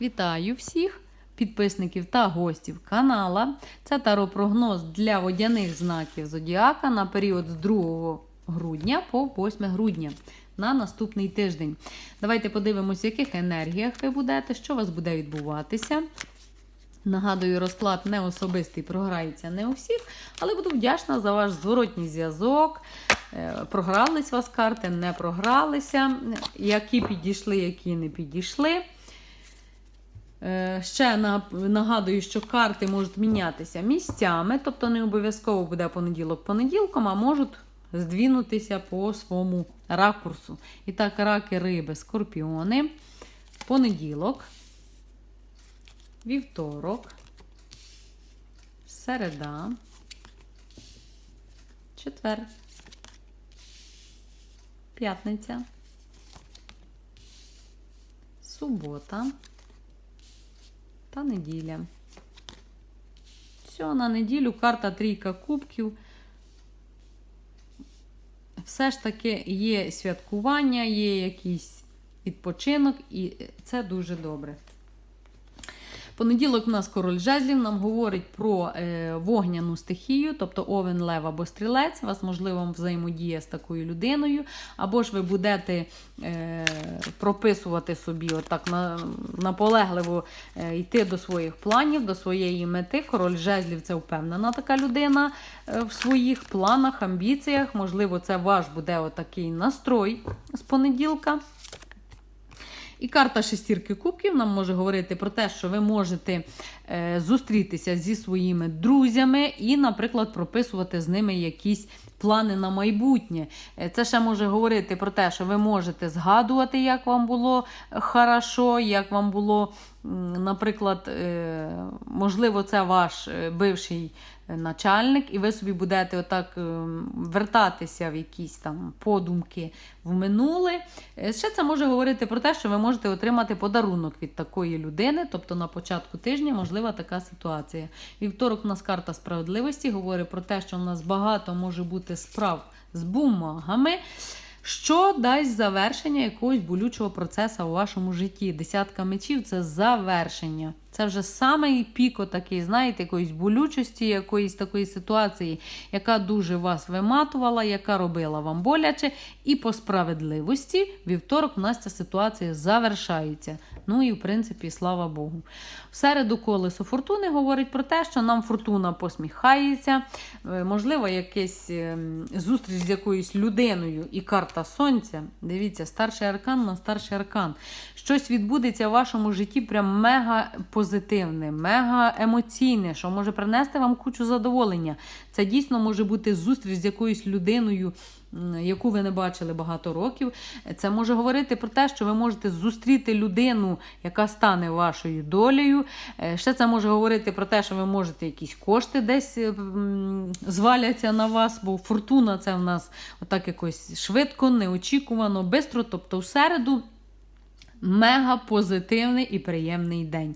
Вітаю всіх підписників та гостів канала. Це таропрогноз для водяних знаків Зодіака на період з 2 грудня по 8 грудня на наступний тиждень. Давайте подивимося, в яких енергіях ви будете, що у вас буде відбуватися. Нагадую, розклад не особистий, програється не у всіх, але буду вдячна за ваш зворотній зв'язок. Е, Програлись вас карти, не програлися, які підійшли, які не підійшли. Е, Ще нагадую, що карти можуть мінятися місцями, тобто не обов'язково буде понеділок понеділком, а можуть здвінутися по своєму ракурсу. І так, раки, риби, скорпіони. Понеділок, вівторок, середа, четвер, п'ятниця, субота та неділя. Все, на неділю карта трійка кубків. Все ж таки є святкування, є якийсь відпочинок, і це дуже добре. Понеділок у нас король жезлів нам говорить про е, вогняну стихію, тобто овен, лев або стрілець. Вас, можливо, взаємодія з такою людиною, або ж ви будете е, прописувати собі отак на, наполегливо е, йти до своїх планів, до своєї мети. Король жезлів це впевнена така людина в своїх планах, амбіціях. Можливо, це ваш буде отакий настрой з понеділка. І карта шестірки кубків нам може говорити про те, що ви можете е, зустрітися зі своїми друзями і, наприклад, прописувати з ними якісь плани на майбутнє. Е, Це ще може говорити про те, що ви можете згадувати, як вам було хорошо, як вам було, наприклад, е, можливо, це ваш е, бивший е, начальник, і ви собі будете отак е, вертатися в якісь там подумки в минуле. Е, Ще це може говорити про те, що ви можете отримати подарунок від такої людини, тобто на початку тижня можлива така ситуація. Вівторок у нас карта справедливості говорить про те, що у нас багато може бути справ з бумагами. Що дасть завершення якогось болючого процесу у вашому житті? Десятка мечів це завершення. Це вже самий піко такий, знаєте, якоїсь болючості, якоїсь такої ситуації, яка дуже вас виматувала, яка робила вам боляче. І по справедливості вівторок у нас ця ситуація завершається. Ну і в принципі, слава Богу. В середу колесо фортуни говорить про те, що нам фортуна посміхається. Е, Можливо, якась ем, зустріч з якоюсь людиною і карта сонця. Дивіться, старший аркан на старший аркан. Щось відбудеться в вашому житті прям мега позитивне, мега емоційне, що може принести вам кучу задоволення. Це дійсно може бути зустріч з якоюсь людиною, яку ви не бачили багато років. Це може говорити про те, що ви можете зустріти людину, яка стане вашою долею. Е, Ще це може говорити про те, що ви можете якісь кошти десь е, зваляться на вас, бо фортуна це в нас отак якось швидко, неочікувано, бистро. Тобто в середу мега позитивний і приємний день.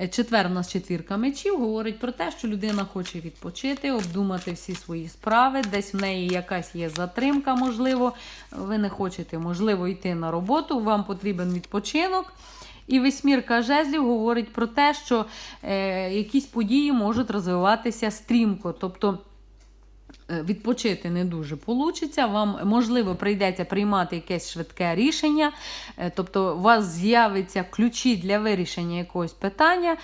Е, Четвер у нас четвірка мечів говорить про те, що людина хоче відпочити, обдумати всі свої справи. Десь в неї якась є затримка, можливо. Ви не хочете, можливо, йти на роботу, вам потрібен відпочинок. І восьмірка жезлів говорить про те, що е, якісь події можуть розвиватися стрімко. Тобто відпочити не дуже получиться. Вам, можливо, прийдеться приймати якесь швидке рішення, е, тобто у вас з'являться ключі для вирішення якогось питання.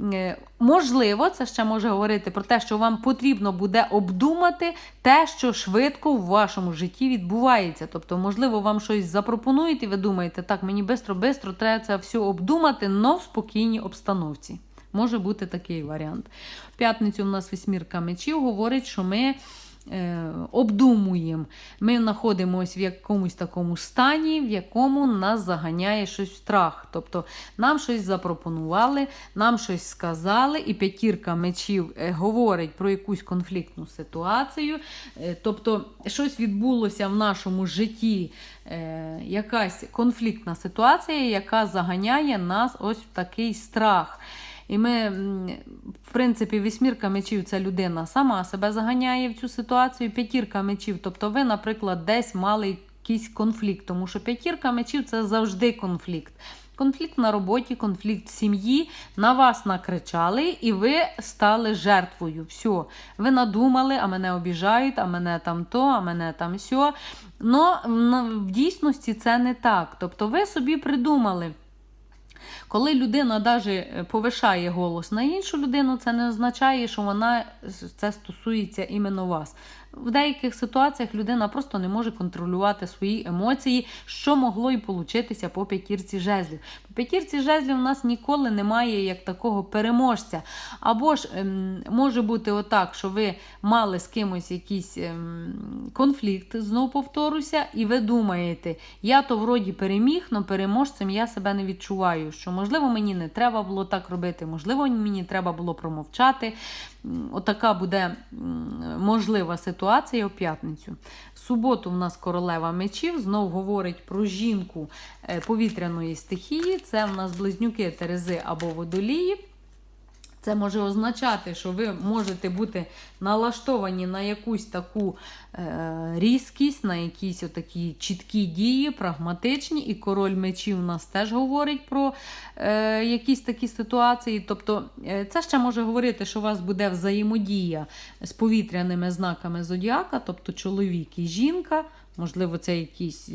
Е, Можливо, це ще може говорити про те, що вам потрібно буде обдумати те, що швидко в вашому житті відбувається. Тобто, можливо, вам щось запропонують, і ви думаєте, так, мені бистро-бистро треба це все обдумати, но в спокійній обстановці. Може бути такий варіант. В п'ятницю у нас восьмірка мечів говорить, що ми е, обдумуємо. Ми знаходимося в якомусь такому стані, в якому нас заганяє щось страх. Тобто нам щось запропонували, нам щось сказали, і п'ятірка мечів е, говорить про якусь конфліктну ситуацію. Е, тобто, щось відбулося в нашому житті, е, якась конфліктна ситуація, яка заганяє нас ось в такий страх. І ми, в принципі, вісьмірка мечів це людина сама себе заганяє в цю ситуацію. П'ятірка мечів, тобто ви, наприклад, десь мали якийсь конфлікт, тому що п'ятірка мечів це завжди конфлікт. Конфлікт на роботі, конфлікт в сім'ї, на вас накричали, і ви стали жертвою. Все, ви надумали, а мене обіжають, а мене там то, а мене там сьо. Но в дійсності це не так. Тобто ви собі придумали. Коли людина навіть повишає голос на іншу людину, це не означає, що вона це стосується іменно вас. В деяких ситуаціях людина просто не може контролювати свої емоції, що могло і получитися по п'ятірці жезлів. П'ятірці жезлів у нас ніколи немає як такого переможця. Або ж ем, може бути отак, що ви мали з кимось якийсь ем, конфлікт, знову повторюся, і ви думаєте, я то вроді переміг, але переможцем я себе не відчуваю. Що можливо мені не треба було так робити, можливо, мені треба було промовчати. Отака буде можлива ситуація у п'ятницю. В суботу в нас королева мечів знов говорить про жінку е, повітряної стихії. Це в нас близнюки Терези або водолії. Це може означати, що ви можете бути налаштовані на якусь таку е, різкість, на якісь отакі чіткі дії, прагматичні. І король мечів у нас теж говорить про е, якісь такі ситуації. Тобто, е, це ще може говорити, що у вас буде взаємодія з повітряними знаками зодіака, тобто чоловік і жінка. Можливо, це якісь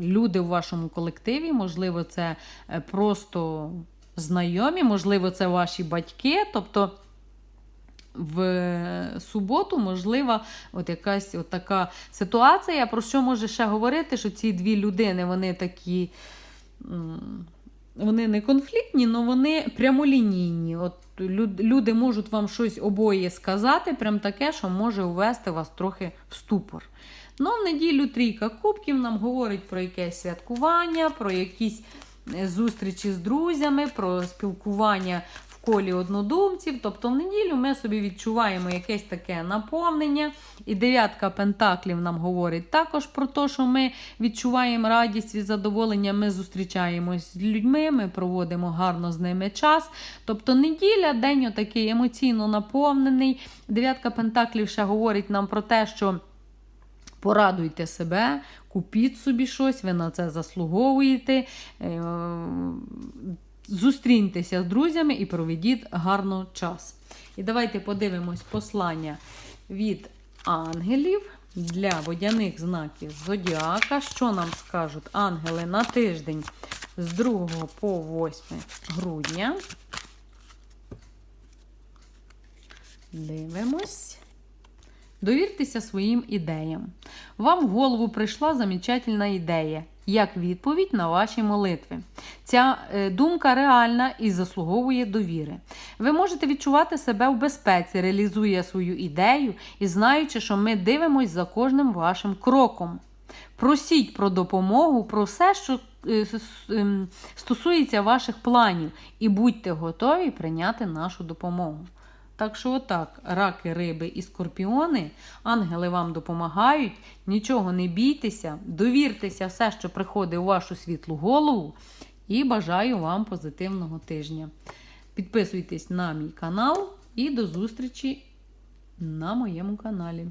люди в вашому колективі, можливо, це е, просто знайомі, можливо, це ваші батьки. Тобто в суботу, можливо, от якась от така ситуація, про що може ще говорити, що ці дві людини, вони такі. Вони не конфліктні, але вони прямолінійні. От люди можуть вам щось обоє сказати, прям таке, що може увести вас трохи в ступор. Ну, в неділю трійка кубків нам говорить про якесь святкування, про якісь е, зустрічі з друзями, про спілкування в колі однодумців. Тобто в неділю ми собі відчуваємо якесь таке наповнення. І дев'ятка пентаклів нам говорить також про те, що ми відчуваємо радість і задоволення, ми зустрічаємось з людьми, ми проводимо гарно з ними час. Тобто неділя, день отакий емоційно наповнений. Дев'ятка пентаклів ще говорить нам про те, що. Порадуйте себе, купіть собі щось, ви на це заслуговуєте. Е, Зустріньтеся з друзями і проведіть гарно час. І давайте подивимось послання від ангелів для водяних знаків Зодіака. Що нам скажуть ангели на тиждень з 2 по 8 грудня. Дивимось. Довіртеся своїм ідеям. Вам в голову прийшла замечательна ідея, як відповідь на ваші молитви. Ця е, думка реальна і заслуговує довіри. Ви можете відчувати себе в безпеці, реалізує свою ідею і знаючи, що ми дивимось за кожним вашим кроком. Просіть про допомогу, про все, що е, ем, стосується ваших планів, і будьте готові прийняти нашу допомогу. Так що, отак, раки, риби і скорпіони, ангели вам допомагають, нічого не бійтеся, довіртеся все, що приходить у вашу світлу голову, і бажаю вам позитивного тижня. Підписуйтесь на мій канал і до зустрічі на моєму каналі.